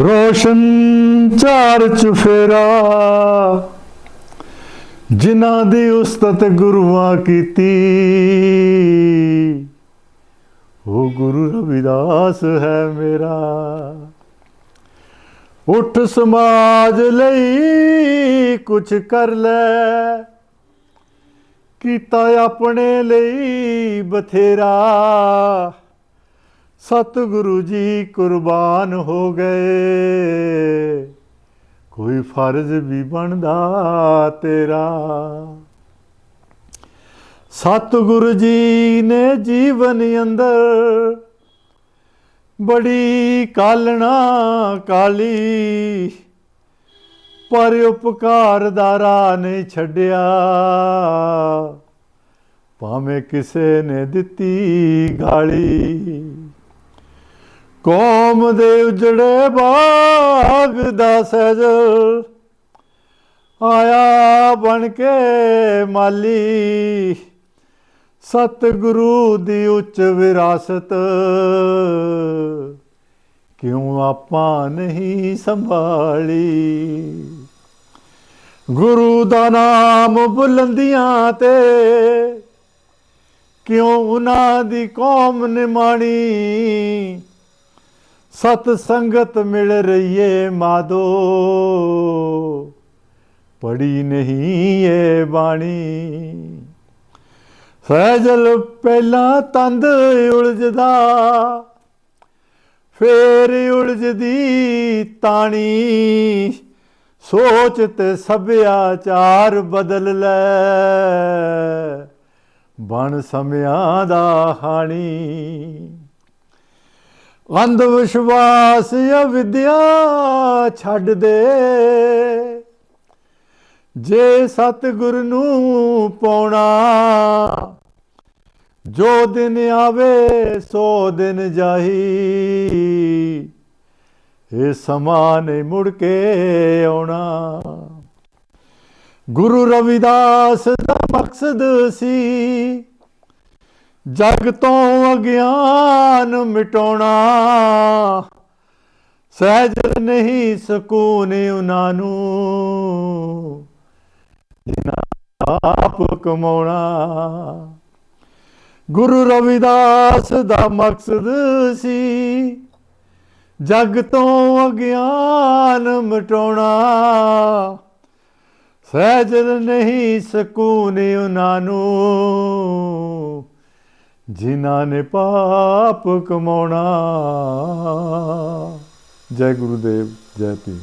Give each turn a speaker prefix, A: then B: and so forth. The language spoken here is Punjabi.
A: ਰੋਸ਼ਨ ਚਾਰ ਚੁਫੇਰਾ ਜਿਨ੍ਹਾਂ ਦੀ ਉਸਤਤ ਗੁਰੂਆਂ ਕੀਤੀ। ਉਹ ਗੁਰੂ ਰਵਿਦਾਸ ਹੈ ਮੇਰਾ। ਉੱਠ ਸਮਾਜ ਲਈ ਕੁਛ ਕਰ ਲੈ। ਕੀਤਾ ਆਪਣੇ ਲਈ ਬਥੇਰਾ। ਸਤਿਗੁਰੂ ਜੀ ਕੁਰਬਾਨ ਹੋ ਗਏ। ਕੋਈ ਫਰਜ਼ ਵੀ ਬਣਦਾ ਤੇਰਾ। ਸਤਿਗੁਰੂ ਜੀ ਨੇ ਜੀਵਨ ਅੰਦਰ ਬੜੀ ਕਾਲਣਾ ਕਾਲੀ, ਪਰ ਉਪਕਾਰ ਦਾ ਰਾਹ ਨਹੀਂ ਛੱਡਿਆ। ਭਾਵੇਂ ਕਿਸੇ ਨੇ ਦਿੱਤੀ ਗਾਲੀ। ਕੌਮ ਦੇ ਉਜੜੇ ਬਾਗ ਦਾ ਸਜਲ ਆਇਆ ਬਣ ਕੇ ਮਾਲੀ। ਸਤਿਗੁਰੂ ਦੀ ਉੱਚ ਵਿਰਾਸਤ ਕਿਉਂ ਆਪਾਂ ਨਹੀਂ ਸੰਭਾਲੀ? ਗੁਰੂ ਦਾ ਨਾਮ ਬੁਲੰਦੀਆਂ ਤੇ ਕਿਉਂ ਉਹਨਾਂ ਦੀ ਕੌਮ ਨਿਮਾਣੀ? ਸਤ ਸੰਗਤ ਮਿਲ ਰਹੀਏ ਮਾਦੋ। ਪੜੀ ਨਹੀਂ ਏ ਬਾਣੀ। ਸਹਿਜਲ ਪਹਿਲਾਂ ਤੰਦ ਉਲਝਦਾ, ਫੇਰ ਉਲਝਦੀ ਤਾਣੀ। ਸੋਚ ਤੇ ਸਭਿਆਚਾਰ ਬਦਲ ਲੈ, ਬਣ ਸਮਿਆਂ ਦਾ ਹਾਣੀ। ਅੰਧ ਵਿਸ਼ਵਾਸ ਅਵਿਦਿਆ ਛੱਡ ਦੇ। ਜੇ ਸਤਿਗੁਰ ਨੂੰ ਪਾਉਣਾ, ਜੋ ਦਿਨ ਆਵੇ ਸੋ ਦਿਨ ਜਾਹੀ। ਇਹ ਸਮਾਂ ਨਹੀਂ ਮੁੜ ਕੇ ਆਉਣਾ। ਗੁਰੂ ਰਵਿਦਾਸ ਦਾ ਮਕਸਦ ਸੀ ਜਗ ਤੋਂ ਅਗਿਆਨ ਮਿਟਾਉਣਾ। ਸਹਿਜ ਨਹੀਂ ਸਕੂਨ ਉਹਨਾਂ ਨੂੰ, ਜਿਨ੍ਹਾਂ ਆਪ ਕਮਾਉਣਾ। ਗੁਰੂ ਰਵਿਦਾਸ ਦਾ ਮਕਸਦ ਸੀ ਜਗ ਤੋਂ ਅਗਿਆਨ ਮਿਟਾਉਣਾ। ਸਹਿਜ ਨਹੀਂ ਸਕੂਨ ਉਹਨਾਂ ਨੂੰ ਜਿਨ੍ਹਾਂ ਨੇ ਪਾਪ ਕਮਾਉਣਾ। ਜੈ ਗੁਰੂਦੇਵ ਜੈ ਪੀਰ